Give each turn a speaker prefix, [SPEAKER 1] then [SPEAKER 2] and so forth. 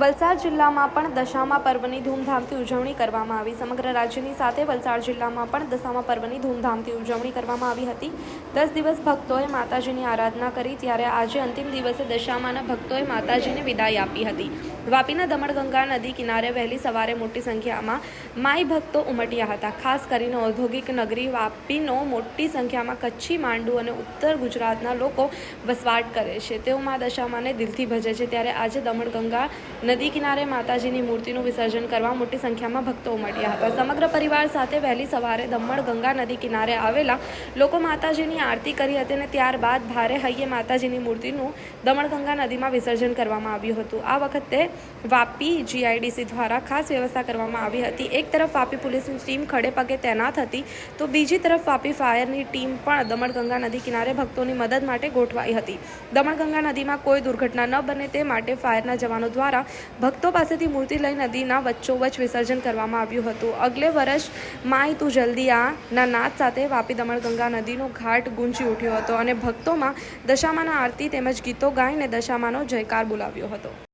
[SPEAKER 1] વલસાડ જિલ્લામાં પણ દશામા પર્વની ધૂમધામથી ઉજવણી કરવામાં આવી. સમગ્ર રાજ્યની સાથે વલસાડ જિલ્લામાં પણ દશામા પર્વની ધૂમધામથી ઉજવણી કરવામાં આવી હતી. દસ દિવસ ભક્તોએ માતાજીની આરાધના કરી, ત્યારે આજે અંતિમ દિવસે દશામાના ભક્તોએ માતાજીને વિદાય આપી હતી. વાપીના દમણગંગા નદી કિનારે વહેલી સવારે મોટી સંખ્યામાં માઈ ભક્તો ઉમટ્યા હતા. ખાસ કરીને ઔદ્યોગિક નગરી વાપીનો મોટી સંખ્યામાં કચ્છી, માંડુ અને ઉત્તર ગુજરાતના લોકો વસવાટ કરે છે. તેઓ મા દશામાને દિલથી ભજે છે. ત્યારે આજે દમણગંગા નદી કિનારે માતાજીની મૂર્તિનું વિસર્જન કરવા મોટી સંખ્યામાં ભક્તો ઉમટ્યા હતા. સમગ્ર પરિવાર સાથે વહેલી સવારે દમણ ગંગા નદી કિનારે આવેલા લોકો માતાજીની આરતી કરી હતી અને ત્યારબાદ ભારે હૈયે માતાજીની મૂર્તિનું દમણગંગા નદીમાં વિસર્જન કરવામાં આવ્યું હતું. આ વખતે વાપી જીઆઈડીસી દ્વારા ખાસ વ્યવસ્થા કરવામાં આવી હતી. એક તરફ વાપી પોલીસની ટીમ ખડે પગે તૈનાત હતી તો બીજી તરફ વાપી ફાયરની ટીમ પણ દમણગંગા નદી કિનારે ભક્તોની મદદ માટે ગોઠવાઈ હતી. દમણગંગા નદીમાં કોઈ દુર્ઘટના ન બને તે માટે ફાયરના જવાનો દ્વારા ભક્તો પાસેથી મૂર્તિ લઈ નદીના વચ્ચોવચ્ચ વિસર્જન કરવામાં આવ્યું હતું. અગલે વર્ષ માય તું જલ્દી આ, ના નાદ સાથે વાપી દમણગંગા નદીનો ઘાટ ગુંજી ઉઠ્યો હતો અને ભક્તોમાં દશામાના આરતી તેમજ ગીતો ગાઈને દશામાનો જયકાર બોલાવ્યો હતો.